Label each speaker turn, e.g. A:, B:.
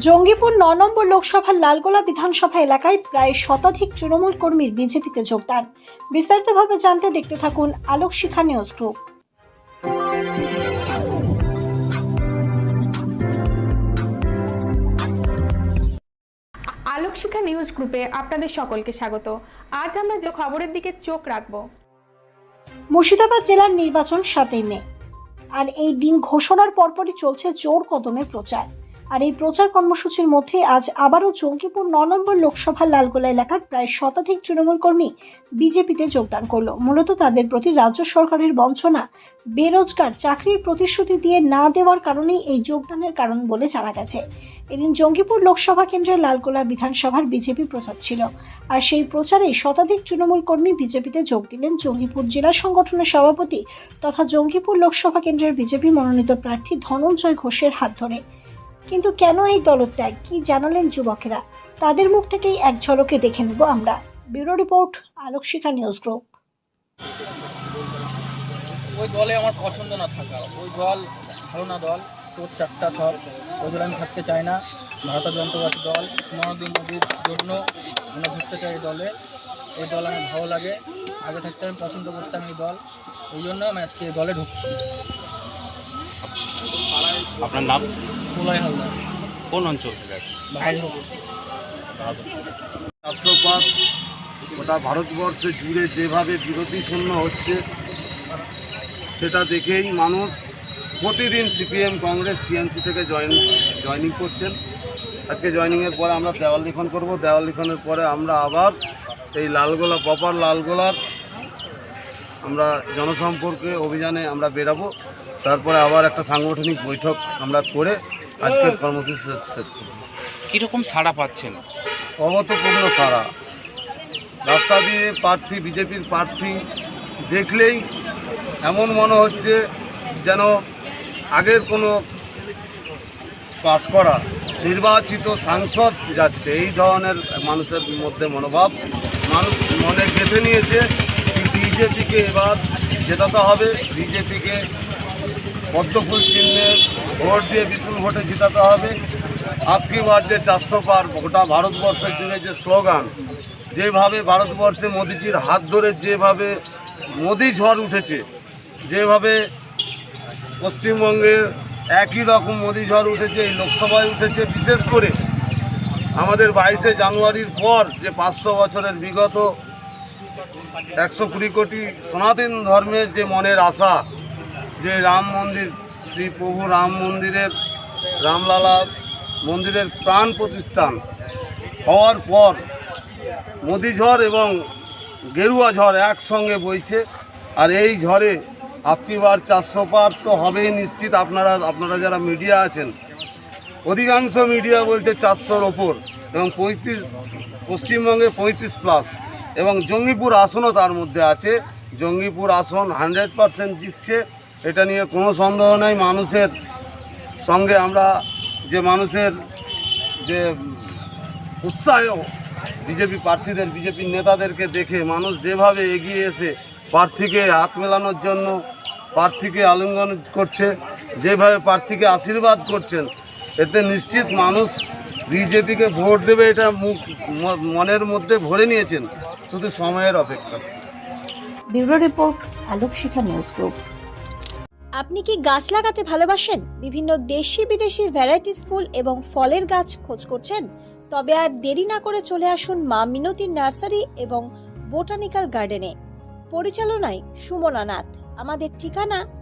A: জঙ্গিপুর ন নম্বর লোকসভার লালগোলা বিধানসভা এলাকায় প্রায় শতাধিক তৃণমূল কর্মীর বিজেপিতে যোগদান। বিস্তারিতভাবে জানতে দেখতে থাকুন Alok Shikha news group
B: Alokshikha news গ্রুপে আপনাদের সকলকে স্বাগত। আজ আমরা যে খবরের দিকে চোখ রাখব।
A: মুর্শিদাবাদ জেলার নির্বাচন সাতই মে। আর এই দিন ঘোষণার পরপরই চলছে জোর কদমে প্রচার। আর এই প্রচার কর্মসূচির মধ্যে আজ আবারও জঙ্গিপুর ন নম্বর লোকসভার লালগোলা এলাকার প্রায় শতাধিক তৃণমূল কর্মী বিজেপিতে যোগদান করল। মূলত তাদের প্রতি রাজ্য সরকারের বঞ্চনা, বেরোজগার, চাকরির প্রতিশ্রুতি দিয়ে না দেওয়ার কারণেই এই যোগদানের কারণ বলে জানা গেছে। এদিন জঙ্গিপুর লোকসভা কেন্দ্রের লালগোলা বিধানসভার বিজেপি প্রচার ছিল আর সেই প্রচারে শতাধিক তৃণমূল কর্মী বিজেপিতে যোগ দিলেন জঙ্গিপুর জেলা সংগঠনের সভাপতি তথা জঙ্গিপুর লোকসভা কেন্দ্রের বিজেপি মনোনীত প্রার্থী ধনঞ্জয় ঘোষের হাত ধরে। কিন্তু কেন এই দলত্যাগ কি জানালেন যুবকেরা? তাদের মুখ থেকেই এক ঝলকে দেখে নেব আমরা। Bureau report, Alokshikha news group.
C: ওই দলে আমার পছন্দ না থাকা। ওই দল ভালো না দল, চোর চারটা সব। ওই দলে আমি থাকতে চাই না। ভারত যন্ত্রপাতি দল নরেন্দ্র মোদীর জন্য আমরা থাকতে চাই এই দলে। এই দল আমার ভালো লাগে। আগে থাকতে আমি পছন্দ করতাম এই দল। ওই জন্য আমি আজকে এই দলে ঢুকছি।
D: আপনার নাম?
C: প্রলয় হালদার।
D: কোন অঞ্চল থেকে
E: পাঁচ গোটা ভারতবর্ষে জুড়ে যেভাবে বিরোধী শূন্য হচ্ছে সেটা দেখেই মানুষ প্রতিদিন সিপিএম কংগ্রেস টিএমসি থেকে জয়েন জয়নিং করছেন। আজকে জয়নিংয়ের পরে আমরা দেওয়াল লিখন করব। দেওয়াল লিখনের পরে আমরা আবার এই লালগোলা প্রপার লালগোলার আমরা জনসম্পর্কে অভিযানে আমরা বেরাবো। তারপরে আবার একটা সাংগঠনিক বৈঠক আমরা করে আজকের কর্মসূচি শেষ শেষ করব।
D: কীরকম সাড়া পাচ্ছেন?
E: অভূতপূর্ণ সারা রাস্তা দিয়ে প্রার্থী বিজেপির প্রার্থী দেখলেই এমন মনে হচ্ছে যেন আগের কোনো পাস করা নির্বাচিত সাংসদ যাচ্ছে। এই ধরনের মানুষের মধ্যে মনোভাব মানুষ মনে গেঁথে নিয়েছে। বিজেপিকে এবার জেতাতে হবে। বিজেপিকে পদ্মফুল চিহ্নে ভোট দিয়ে বিপুল ভোটে জেতাতে হবে। আপকি বার যে চারশো পার গোটা ভারতবর্ষের জুড়ে যে স্লোগান, যেভাবে ভারতবর্ষে মোদিজির হাত ধরে, যেভাবে মোদি ঝড় উঠেছে, যেভাবে পশ্চিমবঙ্গে একই রকম মোদি ঝড় উঠেছে, এই লোকসভায় উঠেছে, বিশেষ করে আমাদের বাইশে জানুয়ারির পর যে পাঁচশো বছরের বিগত একশো কুড়ি কোটি সনাতন ধর্মের যে মনের আশা, যে রাম মন্দির, শ্রী প্রভু রাম মন্দিরের, রামলালা মন্দিরের প্রাণ প্রতিষ্ঠান হওয়ার পর মোদি ঝড় এবং গেরুয়া ঝড় একসঙ্গে বইছে। আর এই ঝড়ে আপকিবার চারশো পার তো হবেই নিশ্চিত আপনারা আপনারা যারা মিডিয়া আছেন। অধিকাংশ মিডিয়া বলছে চারশোর ওপর এবং পঁয়ত্রিশ, পশ্চিমবঙ্গে পঁয়ত্রিশ প্লাস এবং জঙ্গিপুর আসনও তার মধ্যে আছে। জঙ্গিপুর আসন হান্ড্রেড পারসেন্ট জিতছে। এটা নিয়ে কোনো সন্দেহ নেই। মানুষের সঙ্গে আমরা যে মানুষের যে উৎসাহ, বিজেপি প্রার্থীদের বিজেপির নেতাদেরকে দেখে মানুষ যেভাবে এগিয়ে এসে প্রার্থীকে হাত মেলানোর জন্য, প্রার্থীকে আলিঙ্গন করছে, যেভাবে প্রার্থীকে আশীর্বাদ করছেন, এতে নিশ্চিত মানুষ বিজেপিকে ভোট দেবে এটা মুখ ম- মনের মধ্যে ভরে নিয়েছেন শুধু সময়ের অপেক্ষা।
A: Bureau report Alokshikha news group. আপনি কি গাছ লাগাতে ভালোবাসেন? বিভিন্ন দেশি বিদেশি ভ্যারাইটিস ফুল এবং ফলের গাছ খোঁজ করছেন? তবে আর দেরি না করে চলে আসুন মা মিনতি নার্সারি এবং বোটানিক্যাল গার্ডেনে। পরিচালনায় সুমনা নাথ। আমাদের ঠিকানা